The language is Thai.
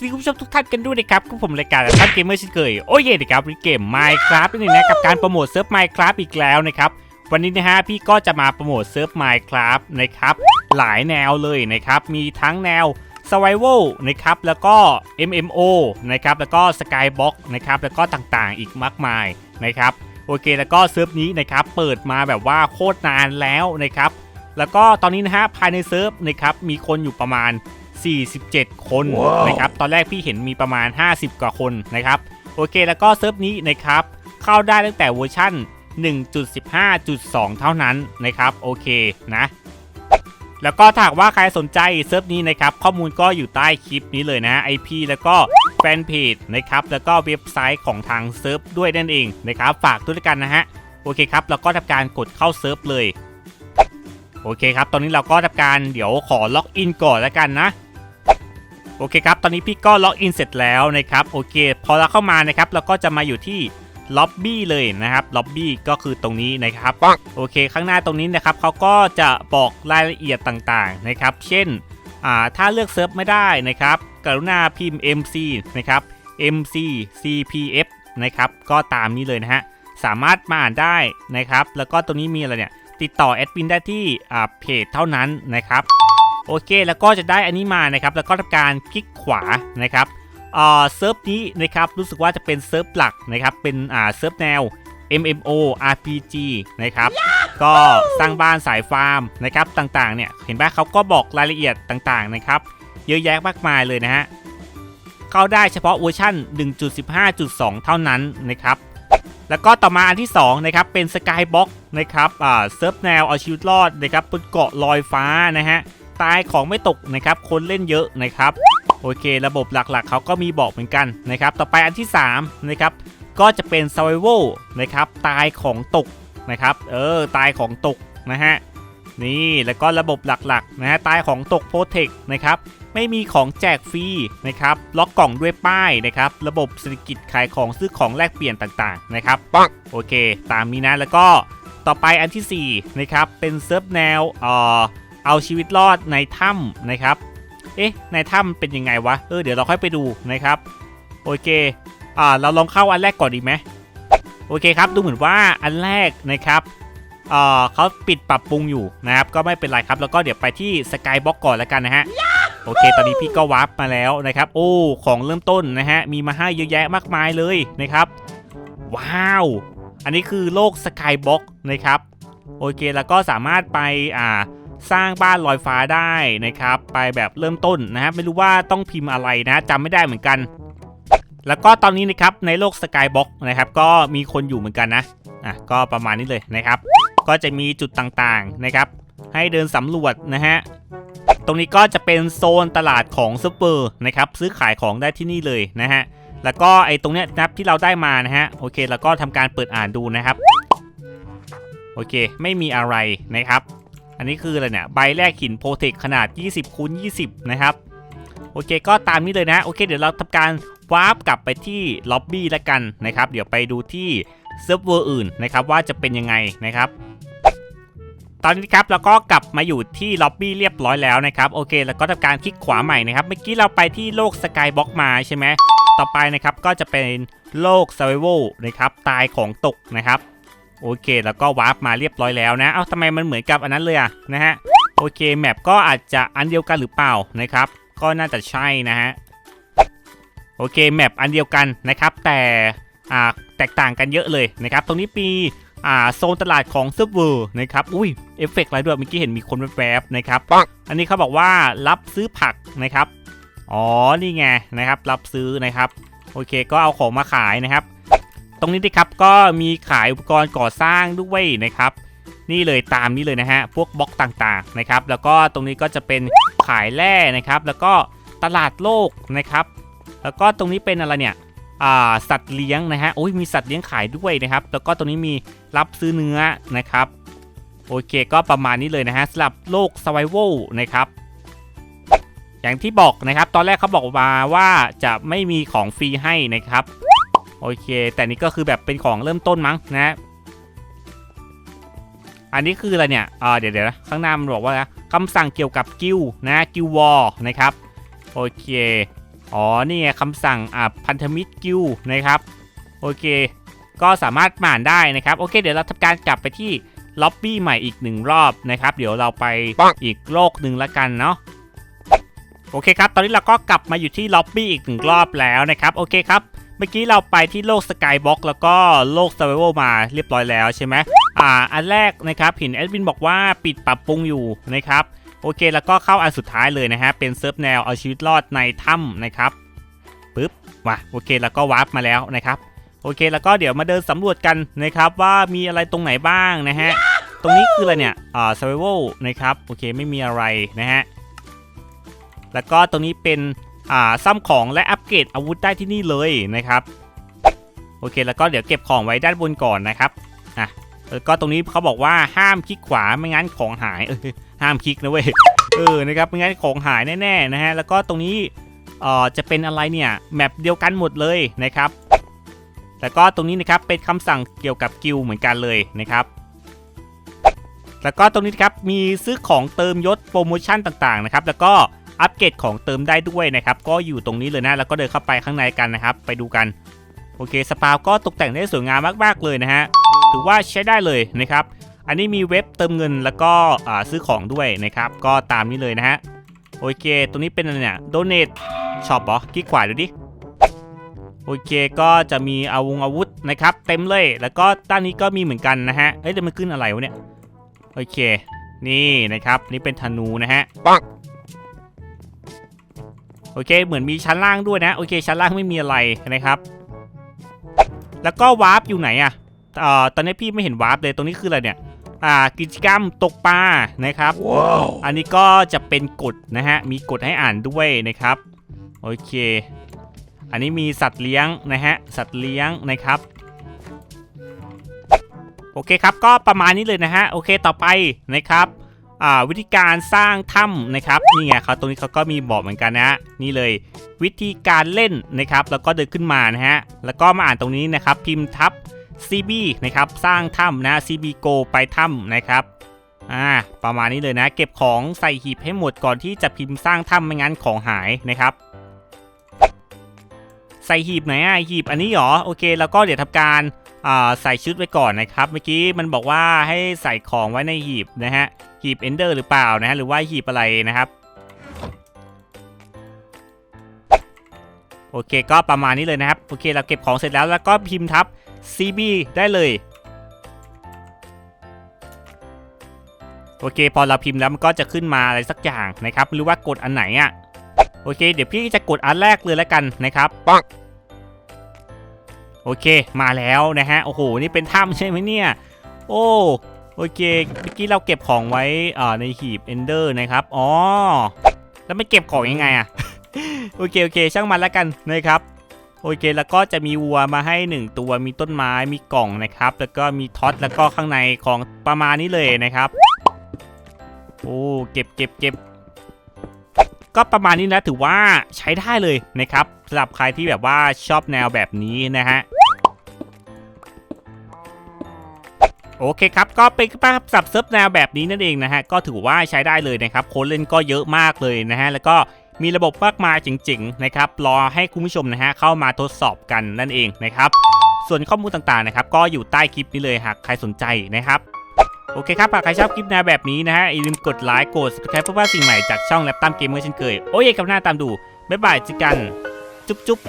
สวัสดีคุณผู้ชมทุกท่านกันด้วยนะครับกับผมรายการท่านเกมเมอร์เช่นเคยโอ้ยนะครับวันนี้เกม Minecraft นี่นะกับการโปรโมทเซิร์ฟ Minecraft อีกแล้วนะครับวันนี้นะฮะพี่ก็จะมาโปรโมทเซิร์ฟ Minecraft นะครับหลายแนวเลยนะครับมีทั้งแนว Survival นะครับแล้วก็ MMO นะครับแล้วก็ Skybox นะครับแล้วก็ต่างๆ อีกมากมายนะครับโอเคแล้วก็เซิร์ฟนี้นะครับเปิดมาแบบว่าโคตรนานแล้วนะครับแล้วก็ตอนนี้นะฮะภายในเซิร์ฟนะครับมีคนอยู่ประมาณ 47 คนว้าวนะครับตอนแรกพี่เห็นมีประมาณ 50 กว่าคนนะครับโอเคแล้วก็เซิร์ฟนี้นะครับเข้าได้ตั้งแต่เวอร์ชั่น 1.15.2 เท่านั้นนะครับโอเคนะแล้วก็ถ้าหากว่าใครสนใจเซิร์ฟนี้นะครับข้อมูลก็อยู่ใต้คลิปนี้เลยนะ IP แล้วก็แฟนเพจนะครับแล้วก็เว็บไซต์ของทางเซิร์ฟด้วยนั่นเองนะครับฝากด้วยกันนะฮะโอเคครับแล้วก็ทำการกดเข้าเซิร์ฟเลยโอเคครับ ตอนนี้เราก็ทำการเดี๋ยวขอล็อกอินก่อนแล้วกันนะ โอเคครับ ตอนนี้พี่ก็ล็อกอินเสร็จแล้วนะครับ โอเค พอเราเข้ามานะครับ เราก็จะมาอยู่ที่ล็อบบี้เลยนะครับ ล็อบบี้ก็คือตรงนี้นะครับ โอเค ข้างหน้าตรงนี้นะครับเขาก็จะบอกรายละเอียดต่างๆนะครับ เช่น อ่า ถ้าเลือกเซิร์ฟไม่ได้นะครับ กรุณาพิมพ์ MC นะครับ MC CPF นะครับ ก็ตามนี้เลยนะฮะ สามารถมาอ่านได้นะครับ แล้วก็ตรงนี้มีอะไรเนี่ย ติดต่อแอดมินได้ที่อ่าเพจเท่านั้นนะครับ โอเค แล้วก็จะได้อันนี้มานะครับ แล้วก็ทำการคลิกขวานะครับเอ่าเซิร์ฟนี้นะครับ รู้สึกว่าจะเป็นเซิร์ฟหลักนะครับ เป็นอ่าเซิร์ฟแนว MMO RPG นะครับ ก็สร้างบ้านสายฟาร์มนะครับต่างๆ เนี่ย เห็นไหมเขาก็บอกรายละเอียดต่างๆ นะครับ เยอะแยะมากมายเลยนะฮะ เข้าได้เฉพาะเวอร์ชัน1.15.2 เท่านั้นนะครับ แล้วก็ต่อมาอันที่ 2 นะครับ เป็น Skybox นะครับ อ่า เซิร์ฟแนวเอาชีวิตรอดนะครับบนเกาะลอยฟ้านะฮะ ตายของไม่ตกนะครับคนเล่นเยอะนะครับโอเค ระบบหลักๆ เขาก็มีบอกเหมือนกันนะครับต่อไปอันที่3นะครับก็จะเป็น Survival นะครับตายของตกนะครับเออตายของตกนะฮะนี่แล้วก็ระบบหลักๆนะฮะตายของตก Protect นะครับไม่มีของแจกฟรีนะครับล็อกกล่องด้วยป้ายนะครับระบบเศรษฐกิจขายของซื้อของแลกเปลี่ยนต่างๆนะครับปังโอเค ตามนี้นะแล้วก็ต่อไปอันทีสี่4นะครับเป็นเซิร์ฟแนวเอ่อ เอาชีวิตรอดในถ้ำนะครับ เอ๊ะ ในถ้ำเป็นยังไงวะ เออ เดี๋ยวเราค่อยไปดูนะครับ โอเค อ่า เราลองเข้าอันแรกก่อนดีไหมโอเคครับ ดูเหมือนว่าอันแรกนะครับเอ่อเขาปิดปรับปรุงอยู่นะครับ ก็ไม่เป็นไรครับ แล้วก็เดี๋ยวไปที่สกายบ็อกก่อนแล้วกันนะฮะ โอเค ตอนนี้พี่ก็วาร์ปมาแล้วนะครับ โอ้ ของเริ่มต้นนะฮะ มีมาให้เยอะแยะมากมายเลยนะครับ ว้าว อันนี้คือโลกสกายบ็อกนะครับ โอเค แล้วก็สามารถไป อ่า สร้างบ้านลอยฟ้าได้นะครับ ไปแบบเริ่มต้นนะฮะไม่รู้ว่าต้องพิมพ์อะไรนะจำไม่ได้เหมือนกัน แล้วก็ตอนนี้นะครับในโลกสกายบ็อกนะครับก็มีคนอยู่เหมือนกันนะอะก็ประมาณนี้เลยนะครับ ก็จะมีจุดต่างๆนะครับ ให้เดินสำรวจนะฮะตรงนี้ก็จะเป็นโซนตลาดของซูเปอร์นะครับซื้อขายของได้ที่นี่เลยนะฮะแล้วก็ไอ้ตรงเนี้ยนะครับที่เราได้มานะฮะโอเค แล้วก็ทำการเปิดอ่านดูนะครับ โอเค ไม่มีอะไรนะครับ อันนี้คืออะไรเนี่ยใบแรกหินโปรเทคขนาด 20คูณ20 นะครับ โอเคก็ตามนี้เลยนะ โอเค เดี๋ยวเราทำการวาร์ปกลับไปที่ล็อบบี้แล้วกันนะครับ เดี๋ยวไปดูที่เซิร์ฟเวอร์อื่นนะครับว่าจะเป็นยังไงนะครับ ตอนนี้ครับเราก็กลับมาอยู่ที่ล็อบบี้เรียบร้อยแล้วนะครับ โอเค แล้วก็ทำการคลิกขวาใหม่นะครับ เมื่อกี้เราไปที่โลกสกายบ็อกมาใช่ไหม ต่อไปนะครับก็จะเป็นโลก Survival นะครับ ตายของตกนะครับ โอเค แล้วก็วาร์ปมาเรียบร้อยแล้วนะ เอ้าทำไมมันเหมือนกับอันนั้นเลยอะนะฮะ โอเค แมปก็อาจจะอันเดียวกันหรือเปล่านะครับ ก็น่าจะใช่นะฮะ โอเค แมปอันเดียวกันนะครับ แต่อ่าแตกต่างกันเยอะเลยนะครับ ตรงนี้ปีอ่าโซนตลาดของเซิร์ฟเวอร์นะครับ อุ้ย เอฟเฟกต์อะไรด้วย เมื่อกี้เห็นมีคนแวบๆนะครับปังอันนี้เขาบอกว่ารับซื้อผักนะครับ อ๋อ นี่ไงนะครับ รับซื้อนะครับ โอเค ก็เอาของมาขายนะครับ ตรงนี้นะครับก็มีขายอุปกรณ์ก่อสร้างด้วยนะครับ นี่เลยตามนี้เลยนะฮะพวกบล็อกต่างๆนะครับ แล้วก็ตรงนี้ก็จะเป็นขายแร่นะครับ แล้วก็ตลาดโลกนะครับ แล้วก็ตรงนี้เป็นอะไรเนี่ยอ่าสัตว์เลี้ยงนะฮะโอ้ยมีสัตว์เลี้ยงขายด้วยนะครับ แล้วก็ตรงนี้มีรับซื้อเนื้อนะครับ โอเคก็ประมาณนี้เลยนะฮะสำหรับโลก Survival นะครับอย่างที่บอกนะครับ ตอนแรกเขาบอกมาว่าจะไม่มีของฟรีให้นะครับ โอเค แต่นี่ก็คือแบบเป็นของเริ่มต้นมั้งนะ อันนี้คืออะไรเนี่ยอ่าเดี๋ยวเดี๋ยวนะข้างหน้ามันบอกว่าคำสั่งเกี่ยวกับกิลนะกิลวอร์นะครับโอเคอ๋อนี่ไงคำสั่งอ่าพันธมิตรกิลนะครับโอเค ก็สามารถอ่านได้นะครับโอเค เดี๋ยวเราทำการกลับไปที่ล็อบบี้ใหม่อีกหนึ่งรอบนะครับ เดี๋ยวเราไปอีกโลกหนึ่งละกันเนาะโอเคครับ ตอนนี้เราก็กลับมาอยู่ที่ล็อบบี้อีกหนึ่งรอบแล้วนะครับ โอเคครับ เมื่อกี้เราไปที่โลกสกายบ็อกแล้วก็โลก s u r v i v a l มาเรียบร้อยแล้วใช่ไหมอ่า อันแรกนะครับเห็นแอดมินบอกว่าปิดปรับปรุงอยู่นะครับ โอเคแล้วก็เข้าอันสุดท้ายเลยนะฮะ เป็นเซิร์ฟแนวเอาชีวิตรอดในถ้ำนะครับปึ๊บมาโอเคแล้วก็วาร์ปมาแล้วนะครับ โอเคแล้วก็เดี๋ยวมาเดินสำรวจกันนะครับว่ามีอะไรตรงไหนบ้างนะฮะ ตรงนี้คืออะไรเนี่ยอ่า survival นะครับ โอเคไม่มีอะไรนะฮะ แล้วก็ตรงนี้เป็น ซ่อมของและอัปเกรดอาวุธได้ที่นี่เลยนะครับโอเค แล้วก็เดี๋ยวเก็บของไว้ด้านบนก่อนนะครับอะแล้วก็ตรงนี้เขาบอกว่าห้ามคลิกขวาไม่งั้นของหายเออห้ามคลิกนะเว้ยเออนะครับไม่งั้นของหายแน่ๆนะฮะแล้วก็ตรงนี้เอ่อจะเป็นอะไรเนี่ยแมปเดียวกันหมดเลยนะครับแล้วก็ตรงนี้นะครับเป็นคำสั่งเกี่ยวกับกิลเหมือนกันเลยนะครับ แล้วก็ตรงนี้ครับมีซื้อของเติมยศโปรโมชั่นต่างๆนะครับ แล้วก็ อัปเกรดของเติมได้ด้วยนะครับ ก็อยู่ตรงนี้เลยนะ แล้วก็เดินเข้าไปข้างในกันนะครับ ไปดูกัน โอเค สปาวก็ตกแต่งได้สวยงามมากๆเลยนะฮะ ถือว่าใช้ได้เลยนะครับ อันนี้มีเว็บเติมเงินแล้วก็ซื้อของด้วยนะครับ ก็ตามนี้เลยนะฮะ โอเค ตรงนี้เป็นอะไรเนี่ย donate shop หรอคลิกขวาดูดิ โอเค ก็จะมีอาวงอาวุธนะครับ เต็มเลย แล้วก็ด้านนี้ก็มีเหมือนกันนะฮะ เอ้ยเดี๋ยวมันขึ้นอะไรวะเนี่ย โอเค นี่นะครับ นี่เป็นธนูนะฮะปัง โอเค เหมือนมีชั้นล่างด้วยนะ โอเค ชั้นล่างไม่มีอะไรนะครับ แล้วก็วาร์ปอยู่ไหนอะเอ่อตอนนี้พี่ไม่เห็นวาร์ปเลยตรงนี้คืออะไรเนี่ย อ่า กิจกรรมตกปลานะครับว้าวอันนี้ก็จะเป็นกฎนะฮะ มีกฎให้อ่านด้วยนะครับ โอเค อันนี้มีสัตว์เลี้ยงนะฮะ สัตว์เลี้ยงนะครับ โอเคครับ ก็ประมาณนี้เลยนะฮะ โอเค ต่อไปนะครับ อ่าวิธีการสร้างถ้ำนะครับนี่ไงเขาตรงนี้เขาก็มีบอกเหมือนกันนะนี่เลยวิธีการเล่นนะครับ แล้วก็เดินขึ้นมานะฮะแล้วก็มาอ่านตรงนี้นะครับ พิมพ์ทับ CB นะครับสร้างถ้ำนะ CB go ไปถ้ำนะครับอ่าประมาณนี้เลยนะ เก็บของใส่หีบให้หมดก่อนที่จะพิมพ์สร้างถ้ำไม่งั้นของหายนะครับ ใส่หีบไหนอะหีบอันนี้เหรอโอเค แล้วก็เดี๋ยวทำการอ่าใส่ชุดไว้ก่อนนะครับ เมื่อกี้มันบอกว่าให้ใส่ของไว้ในหีบนะฮะ หีบเอนเดอร์หรือเปล่านะฮะหรือว่าหีบอะไรนะครับ โอเคก็ประมาณนี้เลยนะครับ โอเคเราเก็บของเสร็จแล้วแล้วก็พิมพ์ทับ CB ได้เลยโอเค พอเราพิมพ์แล้วมันก็จะขึ้นมาอะไรสักอย่างนะครับไม่รู้ว่ากดอันไหนอะ่ะโอเค เดี๋ยวพี่จะกดอันแรกเลยแล้วกันนะครับปังโอเคมาแล้วนะฮะโอ้โหนี่เป็นถ้ำใช่ไหมเนี่ย โอ้ โอเคเมื่อกี้เราเก็บของไว้อในหีบ Ender นะครับ อ๋อ แล้วไม่เก็บของยังไงอะโอเคโอเค ช่างมันแล้วกันนะครับโอเคแล้วก็จะมีวัวมาให้ 1 ตัวมีต้นไม้มีกล่องนะครับ แล้วก็มีท็อตแล้วก็ข้างในของประมาณนี้เลยนะครับโอ้เก็บเก็บเก็บก็ประมาณนี้นะถือว่าใช้ได้เลยนะครับสำหรับใครที่แบบว่าชอบแนวแบบนี้นะฮะ โอเคครับ ก็เป็นภาพสับเซิร์ฟแนวแบบนี้นั่นเองนะฮะ ก็ถือว่าใช้ได้เลยนะครับคนเล่นก็เยอะมากเลยนะฮะ แล้วก็มีระบบมากมายจริงๆนะครับ รอให้คุณผู้ชมนะฮะเข้ามาทดสอบกันนั่นเองนะครับ ส่วนข้อมูลต่างๆนะครับ ก็อยู่ใต้คลิปนี้เลยหากใครสนใจนะครับโอเคครับหากใครชอบคลิปแนวแบบนี้นะฮะอย่าลืมกดไลค์กด subscribe เพื่อว่าสิ่งใหม่จากช่องแลปตัมเกมเมอร์เช่นเคยโอ้ยกับหน้าตามดูบ๊ายบายจอกัน จุ๊บจุ๊บ